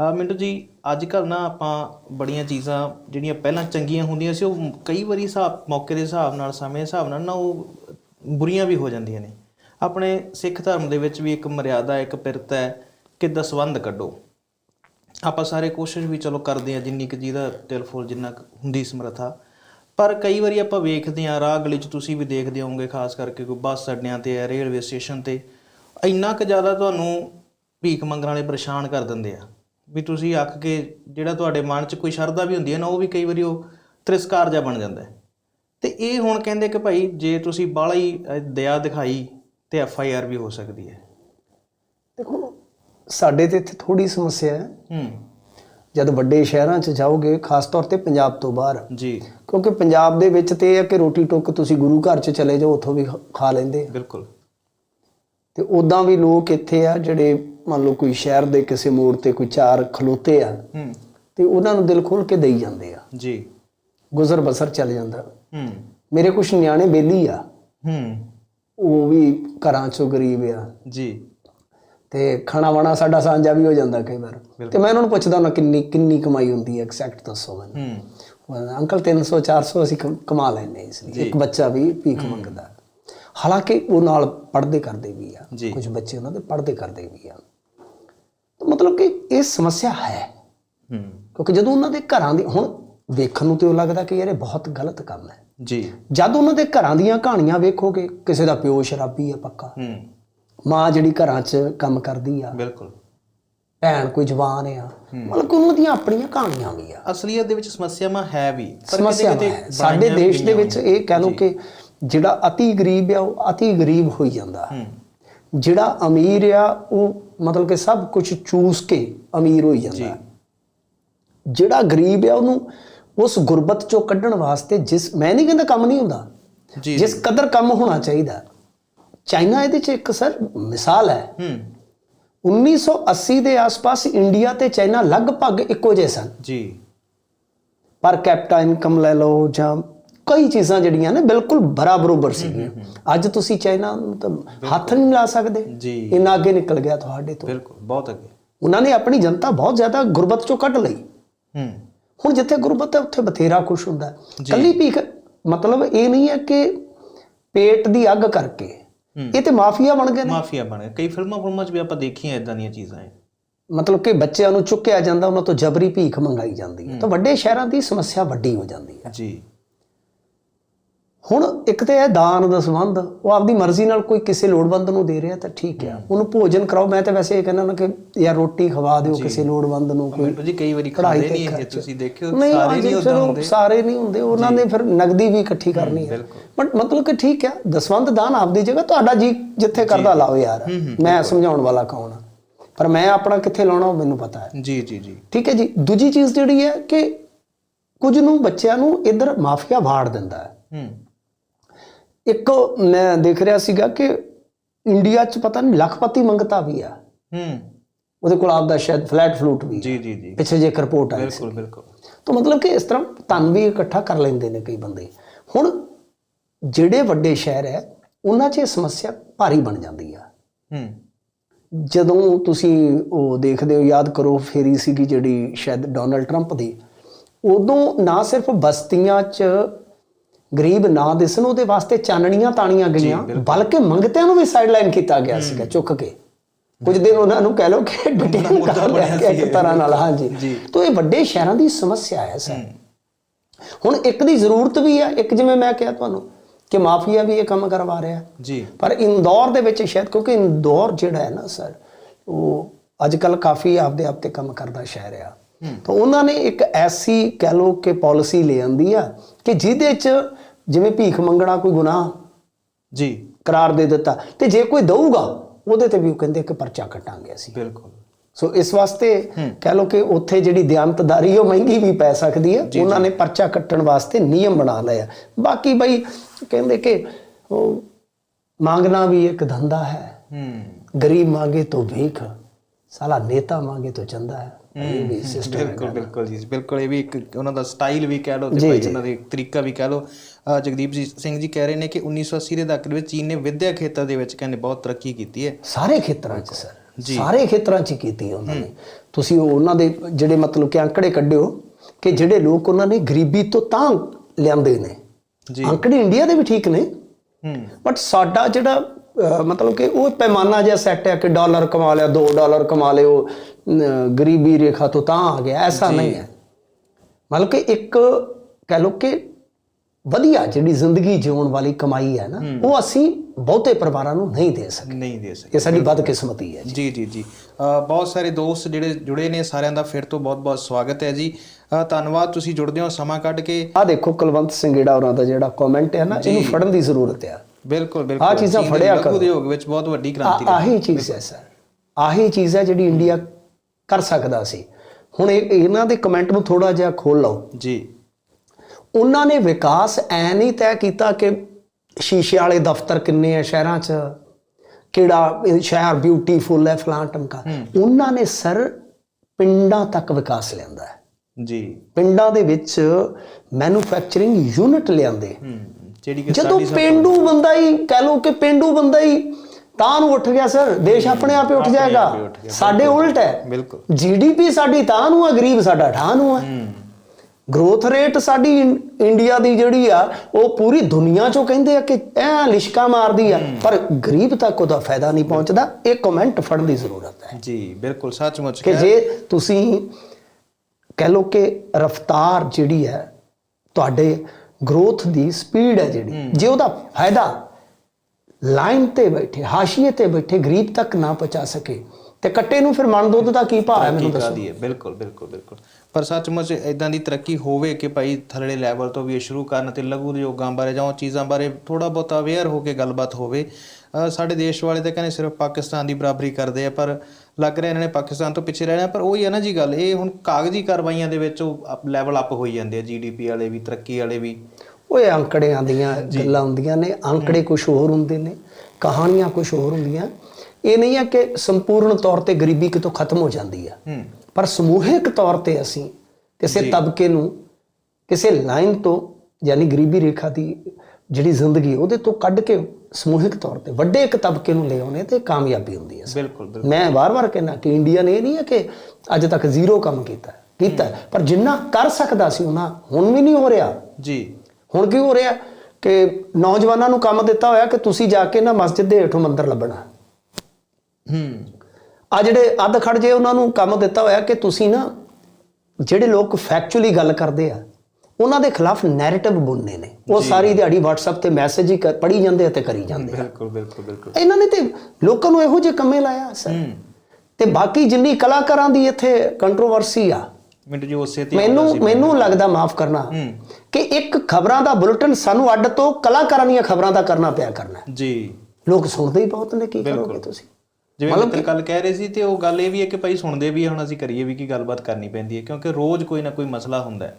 ਮਿੰਟੂ ਜੀ ਅੱਜ ਕੱਲ ਨਾ ਆਪਾਂ ਬੜੀਆਂ ਚੀਜ਼ਾਂ ਜਿਹੜੀਆਂ ਪਹਿਲਾਂ ਚੰਗੀਆਂ ਹੁੰਦੀਆਂ ਸੀ, ਉਹ ਕਈ ਵਾਰੀ ਹਿਸਾਬ, ਮੌਕੇ ਦੇ ਹਿਸਾਬ ਨਾਲ, ਸਮੇਂ ਦੇ ਹਿਸਾਬ ਨਾਲ ਨਾ ਉਹ ਬੁਰੀਆਂ ਵੀ ਹੋ ਜਾਂਦੀਆਂ ਨੇ। ਆਪਣੇ ਸਿੱਖ ਧਰਮ ਦੇ ਵਿੱਚ ਵੀ ਇੱਕ ਮਰਿਆਦਾ, ਇੱਕ ਪਿਰਤ ਹੈ ਕਿ ਦਸਵੰਧ ਕੱਢੋ। ਆਪਾਂ ਸਾਰੇ ਕੋਸ਼ਿਸ਼ ਵੀ ਚਲੋ ਕਰਦੇ ਆ ਜਿੰਨੀ ਕੁ ਜਿਹਦਾ ਦਿਲ ਫੁੱਲ ਜਿੰਨਾ ਕੁ ਹੁੰਦੀ ਸਮਰੱਥਾ। ਪਰ ਕਈ ਵਾਰੀ ਆਪਾਂ ਵੇਖਦੇ ਆ ਰਾਹ ਗਲੀ 'ਚ ਤੁਸੀਂ ਵੀ ਦੇਖਦੇ ਹੋਵੋਗੇ, ਖਾਸ ਕਰਕੇ ਕੋਈ ਬੱਸ ਅੱਡਿਆਂ ਤੇ ਹੈ, ਰੇਲਵੇ ਸਟੇਸ਼ਨ ਤੇ, ਇੰਨਾ ਕੁ ਜ਼ਿਆਦਾ ਤੁਹਾਨੂੰ ਭੀਖ ਮੰਗਣ ਵਾਲੇ ਪਰੇਸ਼ਾਨ ਕਰ ਦਿੰਦੇ ਆ। ਵੀ ਤੁਸੀਂ ਅੱਕ ਕੇ ਜਿਹੜਾ ਤੁਹਾਡੇ ਮਨ 'ਚ ਕੋਈ ਸ਼ਰਧਾ ਵੀ ਹੁੰਦੀ ਹੈ ਨਾ ਉਹ ਵੀ ਕਈ ਵਾਰੀ ਉਹ ਤਿਰਸਕਾਰ ਜਿਹਾ ਬਣ ਜਾਂਦਾ ਹੈ। ਤੇ ਇਹ ਹੁਣ ਕਹਿੰਦੇ ਕਿ ਭਾਈ ਜੇ ਤੁਸੀਂ ਬਾਹਲਾ ਹੀ ਦਇਆ ਦਿਖਾਈ ਤੇ ਐਫ ਆਈ ਆਰ ਵੀ ਹੋ ਸਕਦੀ ਹੈ। ਦੇਖੋ ਸਾਡੇ ਤੇ ਇੱਥੇ ਥੋੜੀ ਸਮੱਸਿਆ ਹੈ। ਹੂੰ। ਜਦ ਵੱਡੇ ਸ਼ਹਿਰਾਂ 'ਚ ਜਾਓਗੇ ਖਾਸ ਤੌਰ ਤੇ ਪੰਜਾਬ ਤੋਂ ਬਾਹਰ ਜੀ। ਕਿਉਂਕਿ ਪੰਜਾਬ ਦੇ ਵਿੱਚ ਤੇ ਇਹ ਹੈ ਕਿ ਰੋਟੀ ਟੁੱਕ ਤੁਸੀਂ ਗੁਰੂ ਘਰ 'ਚ ਚਲੇ ਜਾਓ ਉੱਥੋਂ ਵੀ ਖ- ਖਾ ਲੈਂਦੇ ਆ। ਬਿਲਕੁਲ। ਤੇ ਉਦਾਂ ਵੀ ਲੋਕ ਇੱਥੇ ਆ ਜਿਹੜੇ ਮੰਨ ਲਓ ਕੋਈ ਸ਼ਹਿਰ ਦੇ ਕਿਸੇ ਮੋੜ ਤੇ ਕੋਈ ਚਾਰ ਖਲੋਤੇ ਆ ਹੂੰ। ਤੇ ਉਹਨਾਂ ਨੂੰ ਦਿਲ ਖੋਲ ਕੇ ਦੇਈ ਜਾਂਦੇ ਆ। ਜੀ। ਗੁਜ਼ਰ ਬਸਰ ਚੱਲ ਜਾਂਦਾ। ਹੂੰ। ਮੇਰੇ ਕੁਝ ਨਿਆਣੇ ਬੇਲੀ ਆ। ਹੂੰ। ਉਹ ਵੀ ਘਰਾਂ 'ਚੋਂ ਗਰੀਬ ਆ। ਜੀ। ਤੇ ਖਾਣਾ ਵਾਣਾ ਸਾਡਾ ਸਾਂਝਾ ਵੀ ਹੋ ਜਾਂਦਾ ਕਈ ਵਾਰ। ਤੇ ਮੈਂ ਉਹਨਾਂ ਨੂੰ ਪੁੱਛਦਾ ਹੁੰਦਾ ਕਿੰਨੀ ਕਿੰਨੀ ਕਮਾਈ ਹੁੰਦੀ ਹੈ ਐਗਜ਼ੈਕਟ ਦੱਸੋ ਮੈਨੂੰ। ਹੂੰ। ਅੰਕਲ 300 400 ਅਸੀਂ ਕਮ- ਲੈਨੇ ਇਸ ਲਈ। ਇੱਕ ਬੱਚਾ ਵੀ ਭੀਖ ਮੰਗਦਾ। ਹਾਲਾਂਕਿ ਉਹ ਨਾਲ ਪੜ੍ਹਦੇ ਕਰਦੇ ਵੀ ਆ। ਕੁਝ ਬੱਚੇ ਉਹਨਾਂ ਦੇ ਪੜ੍ਹਦੇ ਕਰਦੇ ਵੀ ਆ। ਮਤਲਬ ਕਿ ਇਹ ਸਮੱਸਿਆ ਹੈ। ਹੂੰ। ਕਿਉਂਕਿ ਜਦੋਂ ਉਹਨਾਂ ਦੇ ਘਰਾਂ ਦੀ ਹੁਣ ਵੇਖਣ ਨੂੰ ਤੇ ਉਹ ਲੱਗਦਾ ਕਿ ਯਾਰ ਇਹ ਬਹੁਤ ਗਲਤ ਕੰਮ ਹੈ। ਜੀ। ਜਦ ਉਹਨਾਂ ਦੇ ਘਰਾਂ ਦੀਆਂ ਕਹਾਣੀਆਂ ਵੇਖੋਗੇ ਕਿਸੇ ਦਾ ਪਿਓ ਸ਼ਰਾਬੀ ਹੈ ਪੱਕਾ। ਹੂੰ। ਮਾਂ ਜਿਹੜੀ ਘਰਾਂ 'ਚ ਕੰਮ ਕਰਦੀ ਆ। ਬਿਲਕੁਲ। ਭੈਣ ਕੋਈ ਜਵਾਨ ਆ। ਮਤਲਬ ਕਿ ਉਹਨਾਂ ਦੀਆਂ ਆਪਣੀਆਂ ਕਹਾਣੀਆਂ ਵੀ ਆ। ਅਸਲੀਅਤ ਦੇ ਵਿੱਚ ਸਮੱਸਿਆਵਾਂ ਹੈ ਵੀ। ਪਰ ਸਮੱਸਿਆ ਕਿਤੇ ਕਿਤੇ ਸਾਡੇ ਦੇਸ਼ ਦੇ ਵਿੱਚ ਇਹ ਕਹਿ ਲਓ ਕਿ ਜਿਹੜਾ ਅਤੀ ਗਰੀਬ ਆ ਉਹ ਅਤੀ ਗਰੀਬ ਹੋਈ ਜਾਂਦਾ। ਹੂੰ। ਜਿਹੜਾ ਅਮੀਰ ਆ ਉਹ ਮਤਲਬ ਕਿ ਸਭ ਕੁਝ ਚੂਸ ਕੇ ਅਮੀਰ ਹੋਈ ਜਾਂਦਾ ਜਿਹੜਾ ਗਰੀਬ ਆ ਉਹਨੂੰ ਉਸ ਗੁਰਬਤ ਚੋਂ ਕੱਢਣ ਵਾਸਤੇ ਜਿਸ ਮੈਂ ਨਹੀਂ ਕਹਿੰਦਾ ਕੰਮ ਨਹੀਂ ਹੁੰਦਾ ਜਿਸ ਕਦਰ ਕੰਮ ਹੋਣਾ ਚਾਹੀਦਾ ਚਾਈਨਾ ਇਹਦੇ ਚ ਇੱਕ ਸਰ ਮਿਸਾਲ ਹੈ। ਹੂੰ। 1980 ਦੇ ਆਸ-ਪਾਸ ਇੰਡੀਆ ਤੇ ਚਾਈਨਾ ਲਗਭਗ ਇੱਕੋ ਜਿਹੇ ਸਨ। ਜੀ। ਪਰ ਕੈਪਟਾ ਇਨਕਮ ਲੈ ਲਓ ਜਾਂ ਕਈ ਚੀਜ਼ਾਂ ਜਿਹੜੀਆਂ ਨੇ ਬਿਲਕੁਲ ਬਰਾਬਰ ਸੀਗੀਆਂ। ਅੱਜ ਤੁਸੀਂ ਚਾਈਨਾ ਨੂੰ ਤਾਂ ਹੱਥ ਨਹੀਂ ਲਾ ਸਕਦੇ ਜੀ। ਇੰਨਾ ਅੱਗੇ ਨਿਕਲ ਗਿਆ ਤੁਹਾਡੇ ਤੋਂ। ਬਿਲਕੁਲ ਬਹੁਤ ਅੱਗੇ। ਉਹਨਾਂ ਨੇ ਆਪਣੀ ਜਨਤਾ ਬਹੁਤ ਜ਼ਿਆਦਾ ਗੁਰਬਤ ਚੋਂ ਕੱਢ ਲਈ। ਹੂੰ। ਹੁਣ ਜਿੱਥੇ ਗੁਰਬਤ ਹੈ ਉੱਥੇ ਬਥੇਰਾ ਕੁਝ ਹੁੰਦਾ। ਕੱਲੀ ਭੀਖ ਮਤਲਬ ਇਹ ਨਹੀਂ ਹੈ ਕਿ ਪੇਟ ਦੀ ਅੱਗ ਕਰਕੇ। ਇਹ ਤੇ ਮਾਫੀਆ ਬਣ ਗਏ ਨੇ। ਮਾਫੀਆ ਬਣ ਗਿਆ ਕਈ ਫਿਲਮਾਂ ਫਿਲਮਾਂ 'ਚ ਵੀ ਆਪਾਂ ਦੇਖੀਆਂ ਇਦਾਂ ਦੀਆਂ ਚੀਜ਼ਾਂ ਮਤਲਬ ਕਿ ਬੱਚਿਆਂ ਨੂੰ ਚੁੱਕਿਆ ਜਾਂਦਾ ਉਹਨਾਂ ਤੋਂ ਜਬਰੀ ਭੀਖ ਮੰਗਾਈ ਜਾਂਦੀ ਹੈ। ਤਾਂ ਵੱਡੇ ਸ਼ਹਿਰਾਂ ਦੀ ਸਮੱਸਿਆ ਵੱਡੀ ਹੋ ਜਾਂਦੀ ਹੈ। ਜੀ। ਹੁਣ ਇੱਕ ਤੇ ਹੈ ਦਾਨ ਦਾ ਸੰਬੰਧ ਉਹ ਆਪਦੀ ਮਰਜ਼ੀ ਨਾਲ ਕੋਈ ਕਿਸੇ ਲੋੜਵੰਦ ਨੂੰ ਦੇ ਰਿਹਾ ਤਾਂ ਠੀਕ ਹੈ। ਉਹਨੂੰ ਭੋਜਨ ਕਰਾਓ ਮੈਂ ਤਾਂ ਵੈਸੇ ਇਹ ਕਹਿੰਦਾ ਨਾ ਕਿ ਯਾਰ ਰੋਟੀ ਖਵਾ ਦਿਓ ਕਿਸੇ ਲੋੜਵੰਦ ਨੂੰ ਕੋਈ। ਜੀ ਕਈ ਵਾਰੀ ਖਾਂਦੇ ਨਹੀਂ ਇਹ ਤੁਸੀਂ ਦੇਖਿਓ ਸਾਰੇ ਨਹੀਂ ਹੁੰਦੇ। ਸਾਰੇ ਨਹੀਂ ਹੁੰਦੇ ਉਹਨਾਂ ਨੇ ਫਿਰ ਨਗਦੀ ਵੀ ਇਕੱਠੀ ਕਰਨੀ ਹੈ। ਬਟ ਮਤਲਬ ਕਿ ਠੀਕ ਹੈ ਦਸਵੰਦ ਦਾਨ ਆਪਦੀ ਜਗ੍ਹਾ ਤੁਹਾਡਾ ਜੀ ਜਿੱਥੇ ਕਰਦਾ ਲਾਓ ਯਾਰ। ਮੈਂ ਸਮਝਾਉਣ ਵਾਲਾ ਕੌਣ? ਆ ਪਰ ਮੈਂ ਆਪਣਾ ਕਿੱਥੇ ਲਾਉਣਾ ਉਹ ਮੈਨੂੰ ਪਤਾ ਹੈ। ਜੀ ਜੀ ਜੀ। ਠੀਕ ਹੈ ਜੀ ਦੂਜੀ ਚੀਜ਼ ਜਿਹੜੀ ਹੈ ਕਿ ਕੁਝ ਨੂੰ ਬੱਚਿਆਂ ਨੂੰ ਇੱਧਰ ਮਾਫੀਆ ਵਾੜ ਦਿੰਦਾ ਹੈ। ਹੂੰ। ਇੱਕ ਮੈਂ ਦੇਖ ਰਿਹਾ ਸੀਗਾ ਕਿ ਇੰਡੀਆ 'ਚ ਪਤਾ ਨਹੀਂ ਲੱਖਪਤੀ ਮੰਗਤਾ ਵੀ ਆ। ਹੂੰ। ਉਹਦੇ ਕੋਲ ਆਪਦਾ ਸ਼ਾਇਦ ਫਲੈਟ ਫਲੂਟ ਵੀ। ਜੀ ਜੀ ਜੀ। ਪਿੱਛੇ ਜੇ ਇੱਕ ਰਿਪੋਰਟ ਆਈ ਬਿਲਕੁਲ ਬਿਲਕੁਲ। ਤਾਂ ਮਤਲਬ ਕਿ ਇਸ ਤਰ੍ਹਾਂ ਧਨ ਵੀ ਇਕੱਠਾ ਕਰ ਲੈਂਦੇ ਨੇ ਕਈ ਬੰਦੇ। ਹੁਣ ਜਿਹੜੇ ਵੱਡੇ ਸ਼ਹਿਰ ਹੈ ਉਹਨਾਂ 'ਚ ਇਹ ਸਮੱਸਿਆ ਭਾਰੀ ਬਣ ਜਾਂਦੀ ਆ। ਹੂੰ। ਜਦੋਂ ਤੁਸੀਂ ਉਹ ਦੇਖਦੇ ਹੋ ਯਾਦ ਕਰੋ ਫੇਰੀ ਸੀਗੀ ਜਿਹੜੀ ਸ਼ਾਇਦ ਡੋਨਲਡ ਟਰੰਪ ਦੀ ਉਦੋਂ ਨਾ ਸਿਰਫ ਬਸਤੀਆਂ 'ਚ ਗਰੀਬ ਨਾ ਦਿਸਣ ਉਹਦੇ ਵਾਸਤੇ ਚਾਨਣੀਆਂ ਤਾਣੀਆਂ ਗਈਆਂ। ਬਲਕਿ ਮੰਗਤਿਆਂ ਨੂੰ ਵੀ ਸਾਈਡਲਾਈਨ ਕੀਤਾ ਗਿਆ ਸੀਗਾ ਚੁੱਕ ਕੇ। ਕੁਝ ਦਿਨ ਉਹਨਾਂ ਨੂੰ ਕਹਿ ਲਓ ਕਿ ਡਿਟੇਨ ਕਰ ਲਿਆ ਗਿਆ ਇੱਕ ਤਰ੍ਹਾਂ ਨਾਲ ਹਾਂਜੀ। ਤਾਂ ਇਹ ਵੱਡੇ ਸ਼ਹਿਰਾਂ ਦੀ ਸਮੱਸਿਆ ਹੈ ਸਰ। ਹੁਣ ਇੱਕ ਦੀ ਜ਼ਰੂਰਤ ਵੀ ਹੈ ਇੱਕ ਜਿਵੇਂ ਮੈਂ ਕਿਹਾ ਤੁਹਾਨੂੰ ਕਿ ਮਾਫੀਆ ਵੀ ਇਹ ਕੰਮ ਕਰਵਾ ਰਿਹਾ ਜੀ। ਪਰ ਇੰਦੌਰ ਦੇ ਵਿੱਚ ਸ਼ਾਇਦ ਕਿਉਂਕਿ ਇੰਦੌਰ ਜਿਹੜਾ ਹੈ ਨਾ ਸਰ ਉਹ ਅੱਜ ਕੱਲ ਕਾਫੀ ਆਪਦੇ ਆਪ ਤੇ ਕੰਮ ਕਰਦਾ ਸ਼ਹਿਰ ਆ। ਤਾਂ ਉਹਨਾਂ ਨੇ ਇੱਕ ਐਸੀ ਕਹਿ ਲੋ ਕਿ ਪਾਲਿਸੀ ਲੈ ਆਂਦੀ ਆ ਕਿ ਜਿਹਦੇ ਚ ਜਿਵੇਂ ਭੀਖ ਮੰਗਣਾ ਕੋਈ ਗੁਨਾਹ ਜੀ। ਕਰਾਰ ਦੇ ਦਿੱਤਾ ਤੇ ਜੇ ਕੋਈ ਦਊਗਾ ਉਹਦੇ ਤੇ ਵੀ ਉਹ ਕਹਿੰਦੇ ਕਿ ਪਰਚਾ ਕਟਾਂਗੇ ਅਸੀਂ। ਬਿਲਕੁਲ। ਸੋ ਇਸ ਵਾਸਤੇ ਕਹਿ ਲੋ ਕਿ ਉੱਥੇ ਜਿਹੜੀ ਦਿਆਨਤਦਾਰੀ ਉਹ ਮਹਿੰਗੀ ਵੀ ਪੈ ਸਕਦੀ ਹੈ। ਉਹਨਾਂ ਨੇ ਪਰਚਾ ਕੱਟਣ ਵਾਸਤੇ ਨਿਯਮ ਬਣਾ ਲਿਆ ਬਾਕੀ ਬਈ ਕਹਿੰਦੇ ਕਿ ਉਹ ਮੰਗਣਾ ਵੀ ਇੱਕ ਧੰਦਾ ਹੈ। ਹੂੰ। ਗਰੀਬ ਮੰਗੇ ਤੋਂ ਵੇਖ। ਸਾਲਾ ਨੇਤਾ ਮੰਗੇ ਤੋਂ ਚੰਦਾ ਹੈ। ਬਿਲਕੁਲ ਬਿਲਕੁਲ ਜੀ ਬਿਲਕੁਲ ਇਹ ਵੀ ਇੱਕ ਉਹਨਾਂ ਦਾ ਸਟਾਈਲ ਵੀ ਕਹਿ ਲਓ ਤੇ ਭਾਈ ਉਹਨਾਂ ਦੇ ਤਰੀਕਾ ਵੀ ਕਹਿ ਲਓ। ਜਗਦੀਪ ਜੀ ਸਿੰਘ ਜੀ ਕਹਿ ਰਹੇ ਨੇ ਕਿ 1980 ਦੇ ਦਹਾਕੇ ਵਿੱਚ ਚੀਨ ਨੇ ਵਿਦਿਆ ਖੇਤਰ ਦੇ ਵਿੱਚ ਕਹਿੰਦੇ ਬਹੁਤ ਤਰੱਕੀ ਕੀਤੀ ਹੈ। ਸਾਰੇ ਖੇਤਰਾਂ 'ਚ ਸਰ। ਸਾਰੇ ਖੇਤਰਾਂ 'ਚ ਕੀਤੀ ਉਹਨਾਂ ਨੇ। ਤੁਸੀਂ ਉਹਨਾਂ ਦੇ ਜਿਹੜੇ ਮਤਲਬ ਕਿ ਅੰਕੜੇ ਕੱਢਿਓ ਕਿ ਜਿਹੜੇ ਲੋਕ ਉਹਨਾਂ ਨੇ ਗਰੀਬੀ ਤੋਂ ਤਾਂ ਲਿਆਂਦੇ ਨੇ। ਜੀ। ਅੰਕੜੇ ਇੰਡੀਆ ਦੇ ਵੀ ਠੀਕ ਨੇ। ਹੂੰ। ਬਟ ਸਾਡਾ ਜਿਹੜਾ ਮਤਲਬ ਕਿ ਉਹ ਪੈਮਾਨਾ ਜਿਹਾ ਸੈੱਟ ਹੈ ਕਿ ਡਾਲਰ ਕਮਾ ਲਿਆ 2 ਡਾਲਰ ਕਮਾ ਲਿਓ ਗਰੀਬੀ ਰੇਖਾ ਤੋਂ ਤਾਂ ਆ ਗਿਆ ਐਸਾ ਨਹੀਂ ਹੈ। ਮਤਲਬ ਕਿ ਇੱਕ ਕਹਿ ਲਓ ਕਿ ਵਧੀਆ ਜਿਹੜੀ ਜ਼ਿੰਦਗੀ ਜਿਉਣ ਵਾਲੀ ਕਮਾਈ ਹੈ ਨਾ ਉਹ ਅਸੀਂ ਬਹੁਤੇ ਪਰਿਵਾਰਾਂ ਨੂੰ ਨਹੀਂ ਦੇ ਸਕਦੇ। ਨਹੀਂ ਦੇ ਸਕਦੇ। ਇਹ ਸਾਡੀ ਬਦਕਿਸਮਤੀ ਹੈ ਜੀ। ਜੀ ਜੀ ਬਹੁਤ ਸਾਰੇ ਦੋਸਤ ਜਿਹੜੇ ਜੁੜੇ ਨੇ ਸਾਰਿਆਂ ਦਾ ਫਿਰ ਤੋਂ ਬਹੁਤ-ਬਹੁਤ ਸਵਾਗਤ ਹੈ ਜੀ। ਧੰਨਵਾਦ ਤੁਸੀਂ ਜੁੜਦੇ ਹੋ ਸਮਾਂ ਕੱਢ ਕੇ। ਆ ਦੇਖੋ ਕੁਲਵੰਤ ਸਿੰਘੜਾ ਹੋਰਾਂ ਦਾ ਜਿਹੜਾ ਕਮੈਂਟ ਹੈ ਨਾ ਇਹਨੂੰ ਫੜਨ ਦੀ ਜ਼ਰੂਰਤ ਹੈ ਬਿਲਕੁਲ ਬਿਲਕੁਲ। ਆਹ ਚੀਜ਼ਾਂ ਫੜਿਆ ਕਰੋ। ਉਦਯੋਗ ਵਿੱਚ ਬਹੁਤ ਵੱਡੀ ਆ- ਕ੍ਰਾਂਤੀ ਆਹੀ ਚੀਜ਼ ਹੈ ਸਰ। ਆਹੀ ਚੀਜ਼ ਹੈ ਜਿਹੜੀ ਇੰਡੀਆ ਕਰ ਸਕਦਾ ਸੀ। ਹੁਣ ਇਹ ਇਹਨਾਂ ਦੇ ਕਮੈਂਟ ਨੂੰ ਥੋੜਾ ਜਿਹਾ ਖੋਲ ਲਓ। ਜੀ। ਉਹਨਾਂ ਨੇ ਵਿਕਾਸ ਐ ਨਹੀਂ ਤੈਅ ਕੀਤਾ ਕਿ ਸ਼ੀਸ਼ੇ ਵਾਲੇ ਦਫ਼ਤਰ ਕਿੰਨੇ ਆ ਸ਼ਹਿਰਾਂ 'ਚ ਕਿਹੜਾ ਸ਼ਹਿਰ ਬਿਊਟੀਫੁਲ ਹੈ ਫਲਾਂ ਟਮਕਾ। ਉਹਨਾਂ ਨੇ ਸਰ ਪਿੰਡਾਂ ਤੱਕ ਵਿਕਾਸ ਲਿਆਂਦਾ ਹੈ। ਜੀ। ਪਿੰਡਾਂ ਦੇ ਵਿੱਚ ਮੈਨੂਫੈਕਚਰਿੰਗ ਯੂਨਿਟ ਲਿਆਂਦੇ। ਜਿਹੜੀ ਕਿ ਜਦੋਂ ਪਿੰਡੂ ਬੰਦਾ ਹੀ ਕਹਿ ਲਓ ਕਿ ਪਿੰਡੂ ਬੰਦਾ ਹੀ ਤਾਂ ਨੂੰ ਉੱਠ ਗਿਆ ਸਰ। ਦੇਸ਼ ਆਪਣੇ ਆਪ ਉੱਠ ਜਾਏਗਾ। ਸਾਡੇ ਉਲਟ ਹੈ। ਬਿਲਕੁਲ। ਜੀਡੀਪੀ ਸਾਡੀ ਤਾਂ ਨੂੰ ਹੈ ਗਰੀਬ ਸਾਡਾ ਠਾਹ ਨੂੰ ਹੈ। ਗਰੋਥ ਰੇਟ ਸਾਡੀ ਇੰਡੀਆ ਦੀ ਜਿਹੜੀ ਆ ਉਹ ਪੂਰੀ ਦੁਨੀਆ ਚੋਂ ਕਹਿੰਦੇ ਆ ਕਿ ਐ ਲਿਸ਼ਕਾ ਮਾਰਦੀ ਆ। ਪਰ ਗਰੀਬ ਤੱਕ ਉਹਦਾ ਫਾਇਦਾ ਨਹੀਂ ਪਹੁੰਚਦਾ। ਇਹ ਕਮੈਂਟ ਫੜਨ ਦੀ ਜ਼ਰੂਰਤ ਹੈ। ਜੀ ਬਿਲਕੁਲ ਸੱਚਮੁੱਚ ਕਿ ਜੇ ਤੁਸੀਂ ਕਹਿ ਲਓ ਕਿ ਰਫਤਾਰ ਜਿਹੜੀ ਹੈ ਤੁਹਾਡੇ ਗਰੋਥ ਦੀ ਸਪੀਡ ਹੈ ਜਿਹੜੀ। ਜੇ ਉਹਦਾ ਫਾਇਦਾ ਲਾਈਨ ਤੇ ਬੈਠੇ ਹਾਸ਼ੀਏ ਤੇ ਬੈਠੇ ਗਰੀਬ ਤੱਕ ਨਾ ਪਹੁੰਚਾ ਸਕੇ ਤੇ ਕੱਟੇ ਨੂੰ ਫਿਰ ਮਨ ਦੁੱਧ ਦਾ ਕੀ ਭਾਅ ਹੈ ਮੈਨੂੰ ਦੱਸੋ। ਬਿਲਕੁਲ ਬਿਲਕੁਲ ਬਿਲਕੁਲ। ਪਰ ਸੱਚਮੁੱਚ ਇਦਾਂ ਦੀ ਤਰੱਕੀ ਹੋਵੇ ਕਿ ਭਾਈ ਥੱਲੜੇ ਲੈਵਲ ਤੋਂ ਵੀ ਇਹ ਸ਼ੁਰੂ ਕਰਨ ਤੇ ਲਘੂ ਉਦਯੋਗਾਂ ਬਾਰੇ ਜਾਂ ਉਹ ਚੀਜ਼ਾਂ ਬਾਰੇ ਥੋੜਾ ਬਹੁਤ ਅਵੇਅਰ ਹੋ ਕੇ ਗੱਲਬਾਤ ਹੋਵੇ ਸਾਡੇ ਦੇਸ਼ ਵਾਲੇ ਤਾਂ ਕਹਿੰਦੇ ਸਿਰਫ ਪਾਕਿਸਤਾਨ ਦੀ ਬਰਾਬਰੀ ਕਰਦੇ ਆ ਪਰ ਲੱਗ ਰਿਹਾ ਇਹਨਾਂ ਨੇ ਪਾਕਿਸਤਾਨ ਤੋਂ ਪਿੱਛੇ ਰਹਿਣਾ ਪਰ ਉਹੀ ਹੈ ਨਾ ਜੀ ਗੱਲ ਇਹ ਹੁਣ ਕਾਗਜ਼ੀ ਕਾਰਵਾਈਆਂ ਦੇ ਵਿੱਚ ਉਹ ਲੈਵਲ ਅਪ ਹੋਈ ਜਾਂਦੇ ਆ ਜੀਡੀਪੀ ਵਾਲੇ ਵੀ ਤਰੱਕੀ ਵਾਲੇ ਵੀ। ਓਏ ਅੰਕੜਿਆਂ ਦੀਆਂ ਗੱਲਾਂ ਹੁੰਦੀਆਂ ਨੇ ਅੰਕੜੇ ਕੁਝ ਹੋਰ ਹੁੰਦੇ ਨੇ ਕਹਾਣੀਆਂ ਕੁਝ ਹੋਰ ਹੁੰਦੀਆਂ। ਇਹ ਨਹੀਂ ਹੈ ਕਿ ਸੰਪੂਰਨ ਤੌਰ ਤੇ ਗਰੀਬੀ ਕਿਤੋਂ ਖਤਮ ਹੋ ਜਾਂਦੀ ਆ। ਹੂੰ। ਪਰ ਸਮੂਹਿਕ ਤੌਰ ਤੇ ਅਸੀਂ ਕਿਸੇ ਤਬਕੇ ਨੂੰ ਕਿਸੇ ਲਾਈਨ ਤੋਂ ਯਾਨੀ ਗਰੀਬੀ ਰੇਖਾ ਦੀ ਜਿਹੜੀ ਜ਼ਿੰਦਗੀ ਉਹਦੇ ਤੋਂ ਕੱਢ ਕੇ ਸਮੂਹਿਕ ਤੌਰ ਤੇ ਵੱਡੇ ਇੱਕ ਤਬਕੇ ਨੂੰ ਲੈ ਆਉਣੇ ਤੇ ਕਾਮਯਾਬੀ ਹੁੰਦੀ ਹੈ ਬਿਲਕੁਲ ਬਿਲਕੁਲ। ਮੈਂ ਵਾਰ-ਵਾਰ ਕਹਿੰਦਾ ਕਿ ਇੰਡੀਆ ਨੇ ਇਹ ਨਹੀਂ ਹੈ ਕਿ ਅੱਜ ਤੱਕ ਜ਼ੀਰੋ ਕੰਮ ਕੀਤਾ। ਕੀਤਾ। ਪਰ ਜਿੰਨਾ ਕਰ ਸਕਦਾ ਸੀ ਉਹਨਾਂ ਹੁਣ ਵੀ ਨਹੀਂ ਹੋ ਰਿਹਾ। ਜੀ। ਹੁਣ ਕੀ ਹੋ ਰਿਹਾ ਕਿ ਨੌਜਵਾਨਾਂ ਨੂੰ ਕੰਮ ਦਿੱਤਾ ਹੋਇਆ ਕਿ ਤੁਸੀਂ ਜਾ ਕੇ ਨਾ ਮਸਜਿਦ ਦੇ ਹੇਠੋਂ ਮੰਦਰ ਲੱਭਣਾ। ਹੂੰ। ਆ ਜਿਹੜੇ ਅੱਧ ਖੜ ਜੇ ਉਹਨਾਂ ਨੂੰ ਕੰਮ ਦਿੱਤਾ ਹੋਇਆ ਕਿ ਤੁਸੀਂ ਨਾ ਜਿਹੜੇ ਲੋਕ ਫੈਕਚੁਅਲੀ ਗੱਲ ਕਰਦੇ ਆ ਉਹਨਾਂ ਦੇ ਖਿਲਾਫ ਨੈਰੇਟਿਵ ਬੁਣਨੇ ਨੇ। ਉਹ ਸਾਰੀ ਦਿਹਾੜੀ WhatsApp ਤੇ ਮੈਸੇਜ ਹੀ ਪੜ੍ਹੀ ਜਾਂਦੇ ਤੇ ਕਰੀ ਜਾਂਦੇ। ਬਿਲਕੁਲ ਬਿਲਕੁਲ ਬਿਲਕੁਲ। ਇਹਨਾਂ ਨੇ ਤੇ ਲੋਕਾਂ ਨੂੰ ਇਹੋ ਜਿਹੇ ਕੰਮੇ ਲਾਇਆ ਸਰ। ਤੇ ਬਾਕੀ ਜਿੰਨੀ ਕਲਾਕਾਰਾਂ ਦੀ ਇੱਥੇ ਕੰਟਰੋਵਰਸੀ ਆ ਮਿੰਟ ਜੀ ਉਸੇ ਤੇ ਮੈਨੂੰ ਮੈਨੂੰ ਲੱਗਦਾ ਮਾਫ ਕਰਨਾ ਕਿ ਇੱਕ ਖਬਰਾਂ ਦਾ ਬੁਲੇਟਿਨ ਸਾਨੂੰ ਅੱਡ ਤੋਂ ਕਲਾਕਾਰਾਂ ਦੀਆਂ ਖਬਰਾਂ ਦਾ ਕਰਨਾ ਪਿਆ ਕਰਨਾ। ਜੀ। ਲੋਕ ਸੁਣਦੇ ਹੀ ਬਹੁਤ ਨੇ ਕੀ ਕਰੋਗੇ ਤੁਸੀਂ? ਜਿਵੇਂ ਮਿੱਤਰ ਕੱਲ ਕਹਿ ਰਹੇ ਸੀ ਤੇ ਉਹ ਗੱਲ ਇਹ ਵੀ ਹੈ ਕਿ ਭਾਈ ਸੁਣਦੇ ਵੀ ਹੁਣ ਅਸੀਂ ਕਰੀਏ ਵੀ ਕੀ ਗੱਲਬਾਤ ਕਰਨੀ ਪੈਂਦੀ ਹੈ ਕਿਉਂਕਿ ਰੋਜ਼ ਕੋਈ ਨਾ ਕੋਈ ਮਸਲਾ ਹੁੰਦਾ ਹੈ।